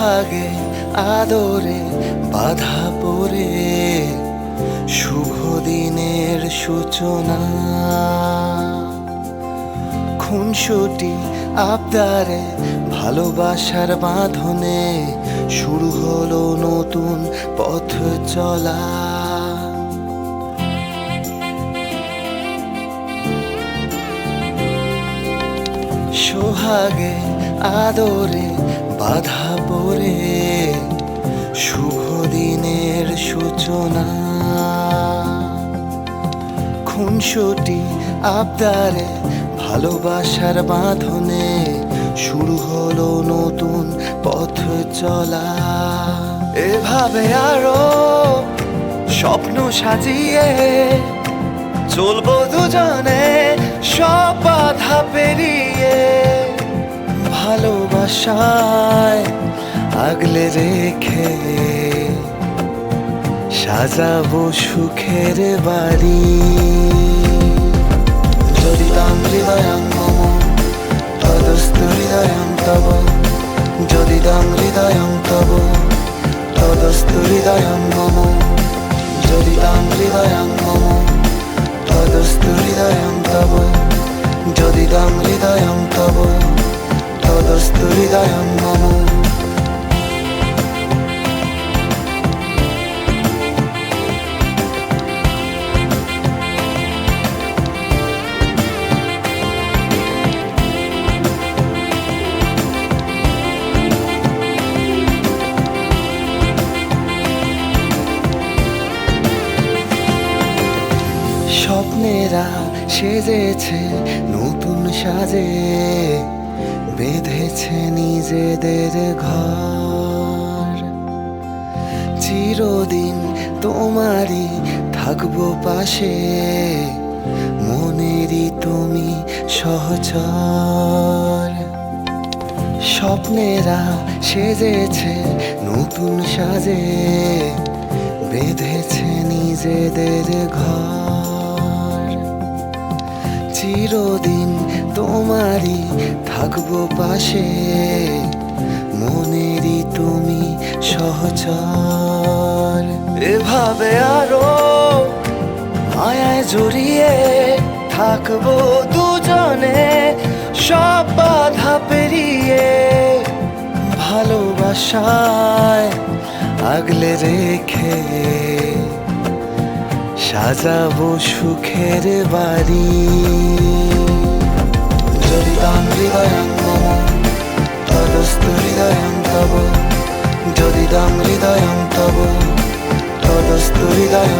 সোহাগে আদরে বাধা পড়ে শুভ দিনের সূচনা। খুনসুটি আবদারে ভালোবাসার বাঁধনে শুরু হলো নতুন পথ চলা। সোহাগে আদরে বাধা পড়ে শুভ দিনের সূচনা। খুনসুটি আবদারে ভালোবাসার বাঁধনে শুরু হলো নতুন পথ চলা। এভাবে আরও স্বপ্ন সাজিয়ে চলবো দুজনে, সব বাধা পেরিয়ে ভালোবাসায় আগলে রেখে সাজাবো সুখের বাড়ি। যদি হৃদয়ং মম হৃদয়ং তব। যদি তাম হৃদয়ং তব, তদস্তু হৃদয়ং যদি তাম হৃদয়ং মম, তদস্তু হৃদয়ং তব। যদি তাম হৃদয়ং তব, তদস্তু মম। স্বপ্নেরা সেজেছে, নতুন সাজে, বেঁধেছে নিজেদের ঘর। চিরদিন তোমারই থাকব পাশে, মনেরই তুমি সহচর। স্বপ্নেরা সেজেছে, নতুন সাজে, বেঁধেছে নিজেদের ঘর। চিরদিন তোমারই থাকব পাশে। মনেরই তুমি সহচর। এভাবে আরও মায়ায় জড়িয়ে থাকব দুজনে, সব বাধা পেরিয়ে ভালোবাসায় আগলে রেখে। সাজাবো সুখের বাড়ি। জড়িতান্ত্রিকরঙ্গম তদস্তুরিদয়ং তব জড়িতাম হৃদয়ং তদস্তু হৃদয়